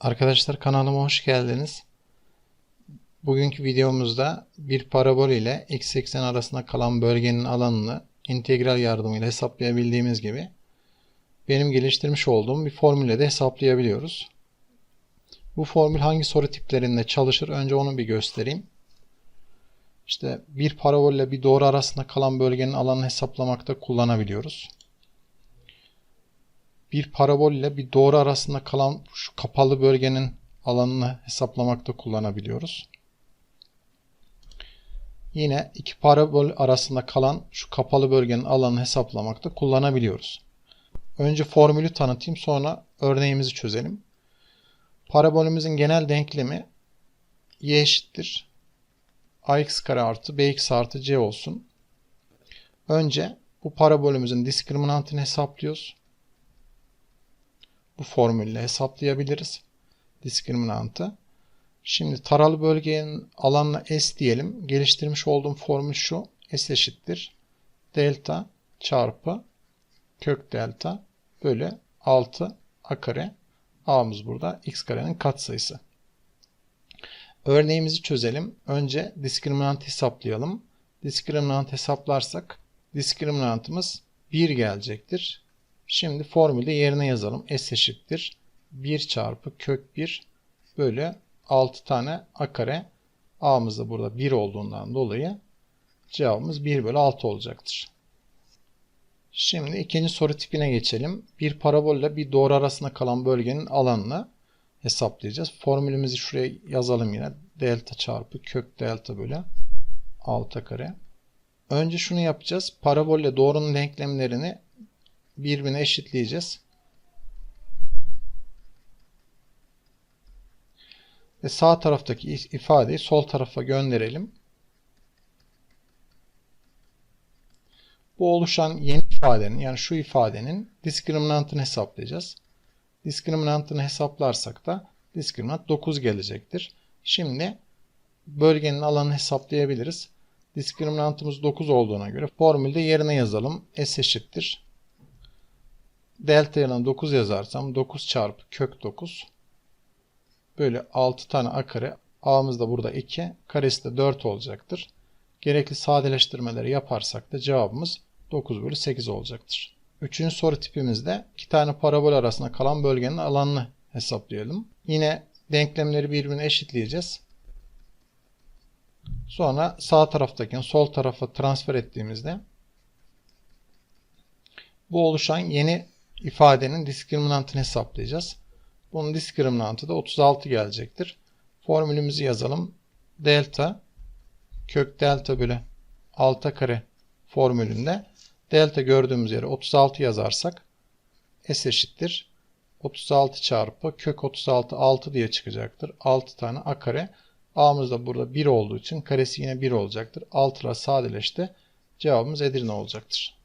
Arkadaşlar kanalıma hoş geldiniz. Bugünkü videomuzda bir parabol ile x eksen arasında kalan bölgenin alanını integral yardımıyla hesaplayabildiğimiz gibi benim geliştirmiş olduğum bir formülle de hesaplayabiliyoruz. Bu formül hangi soru tiplerinde çalışır önce onu bir göstereyim. İşte bir parabol ile bir doğru arasında kalan bölgenin alanını hesaplamakta kullanabiliyoruz bir parabol ile bir doğru arasında kalan şu kapalı bölgenin alanını hesaplamakta kullanabiliyoruz. Yine iki parabol arasında kalan şu kapalı bölgenin alanını hesaplamakta kullanabiliyoruz. Önce formülü tanıtayım sonra örneğimizi çözelim. Parabolümüzün genel denklemi y eşittir ax kare artı bx artı c olsun. Önce bu parabolümüzün diskriminantını hesaplıyoruz bu formülle hesaplayabiliriz. Diskriminantı. Şimdi taralı bölgenin alanına S diyelim. Geliştirmiş olduğum formül şu. S eşittir. Delta çarpı kök delta bölü 6 a kare. A'mız burada x karenin katsayısı. Örneğimizi çözelim. Önce diskriminant hesaplayalım. Diskriminant hesaplarsak diskriminantımız 1 gelecektir. Şimdi formülü yerine yazalım. S eşittir. 1 çarpı kök 1 bölü 6 tane a kare. A'mız da burada 1 olduğundan dolayı cevabımız 1 bölü 6 olacaktır. Şimdi ikinci soru tipine geçelim. Bir parabolle bir doğru arasında kalan bölgenin alanını hesaplayacağız. Formülümüzü şuraya yazalım yine. Delta çarpı kök delta bölü 6 kare. Önce şunu yapacağız. Parabolle doğrunun denklemlerini birbirine eşitleyeceğiz. Ve sağ taraftaki ifadeyi sol tarafa gönderelim. Bu oluşan yeni ifadenin yani şu ifadenin diskriminantını hesaplayacağız. Diskriminantını hesaplarsak da diskriminant 9 gelecektir. Şimdi bölgenin alanını hesaplayabiliriz. Diskriminantımız 9 olduğuna göre formülde yerine yazalım. S eşittir delta yerine 9 yazarsam 9 çarpı kök 9 böyle 6 tane a kare a'mız da burada 2 karesi de 4 olacaktır. Gerekli sadeleştirmeleri yaparsak da cevabımız 9 bölü 8 olacaktır. Üçüncü soru tipimizde iki tane parabol arasında kalan bölgenin alanını hesaplayalım. Yine denklemleri birbirine eşitleyeceğiz. Sonra sağ taraftaki sol tarafa transfer ettiğimizde bu oluşan yeni ifadenin diskriminantını hesaplayacağız. Bunun diskriminantı da 36 gelecektir. Formülümüzü yazalım. Delta kök delta bölü 6 kare formülünde delta gördüğümüz yere 36 yazarsak s eşittir. 36 çarpı kök 36 6 diye çıkacaktır. 6 tane a kare. A'mız da burada 1 olduğu için karesi yine 1 olacaktır. 6 ile sadeleşti. Cevabımız Edirne olacaktır.